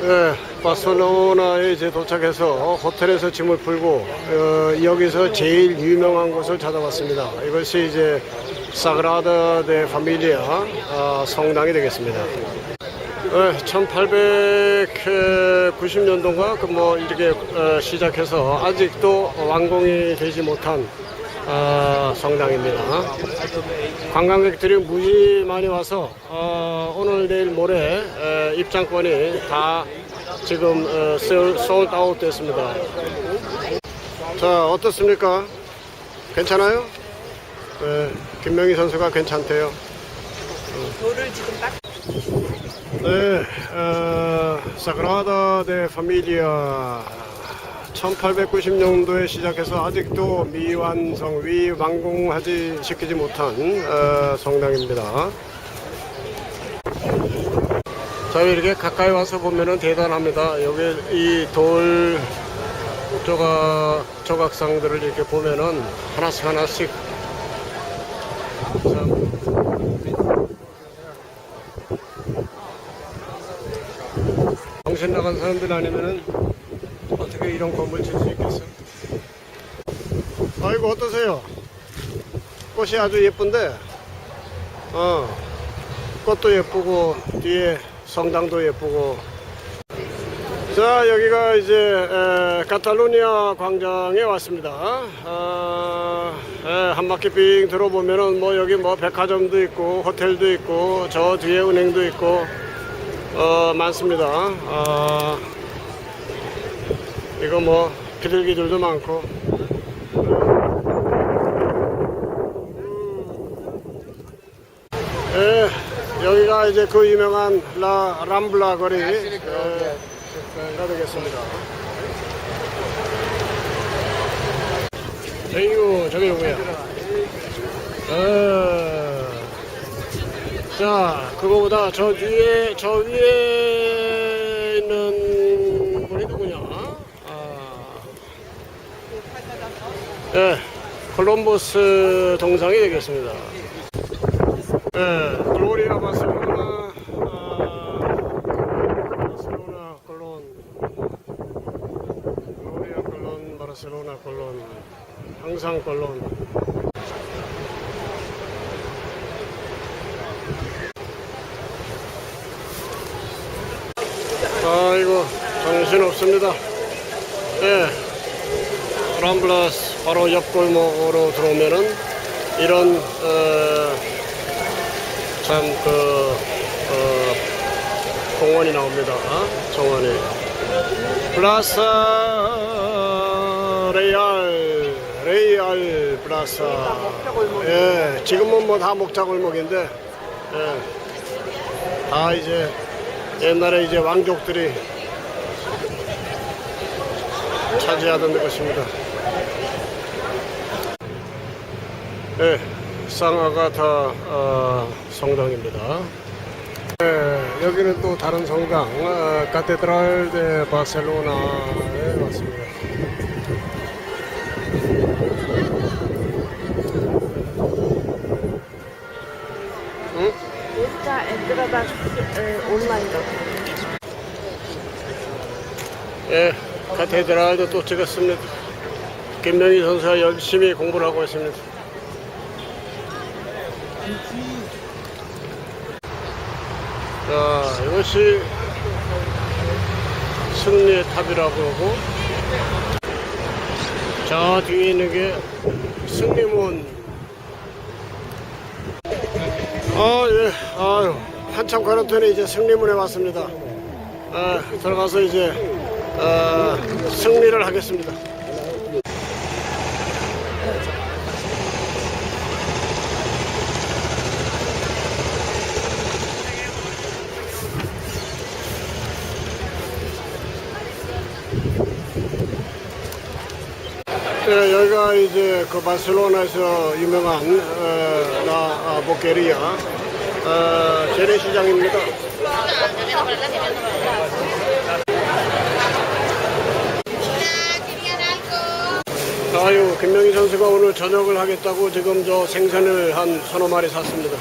네, 바르셀로나에 이제 도착해서 호텔에서 짐을 풀고 어, 여기서 제일 유명한 곳을 찾아봤습니다. 이것이 이제 사그라다 데 파밀리아 어, 성당이 되겠습니다. 네, 1890년도인가 그뭐 이렇게 어, 시작해서 아직도 완공이 되지 못한 어, 성당입니다. 관광객들이 무지 많이 와서 어, 오늘 내일 모레 에, 입장권이 다 지금 어, 소울드 아웃 됐습니다. 자 어떻습니까? 괜찮아요? 네, 김명희 선수가 괜찮대요. 돌을 지금 딱 네, 어, 사그라다 데 파밀리아 1890년도에 시작해서 아직도 미완성, 위완공하지 시키지 못한 어, 성당입니다. 자 이렇게 가까이 와서 보면은 대단합니다. 여기 이 돌 조각 조각상들을 이렇게 보면은 하나씩 하나씩 참 정신 나간 사람들 아니면은 어떻게 이런 건물 질 수 있겠어? 아이고 어떠세요? 꽃이 아주 예쁜데, 어, 꽃도 예쁘고 뒤에 성당도 예쁘고. 자 여기가 이제 에, 카탈루니아 광장에 왔습니다. 아, 에, 한 바퀴 빙 들어보면은 뭐 여기 뭐 백화점도 있고 호텔도 있고 저 뒤에 은행도 있고 어, 많습니다. 아, 이거 뭐 비둘기들도 많고. 예, 여기가 이제 그 유명한 라 람블라 거리 예, 가 되겠습니다. 에이구 저기 누구야? 어, 자, 그거보다 저 뒤에, 저 위에 있는 분이 누구냐? 아, 예, 콜럼버스 동상이 되겠습니다. 예, 글로리아 바스로나, 아, 바르셀로나 콜론, 글로리아 콜론, 바르셀로나 콜론, 항상 콜론. 아이고 정신 없습니다. 예, 람블라스 바로 옆 골목으로 들어오면은 이런 어, 참그 어, 공원이 나옵니다. 정원이 플라사 레이알 레이알 플라사. 예, 지금은 뭐 다 목자 골목인데 예, 다 이제 옛날에 이제 왕족들이 차지하던 것입니다. 네, 쌍아가타 어, 성당입니다. 네, 여기는 또 다른 성당, 어, 카테드랄 데 바르셀로나에 왔습니다. 응? Entrada eh, online 예, 카테드랄도 또 찍었습니다. 김명희 선수가 열심히 공부를 하고 있습니다. 자, 이것이 승리의 탑이라고 그러고, 저 뒤에 있는 게 승리문. 아, 예, 아유, 한참 걸었더니 이제 승리문에 왔습니다. 아, 들어가서 이제 어, 승리를 하겠습니다. 네, 여기가 이제 그 바르셀로나에서 유명한 어, 라 아, 보케리아 어, 재래시장입니다. 아유, 김명희 선수가 오늘 저녁을 하겠다고 지금 저 생선을 한 서너 마리 샀습니다.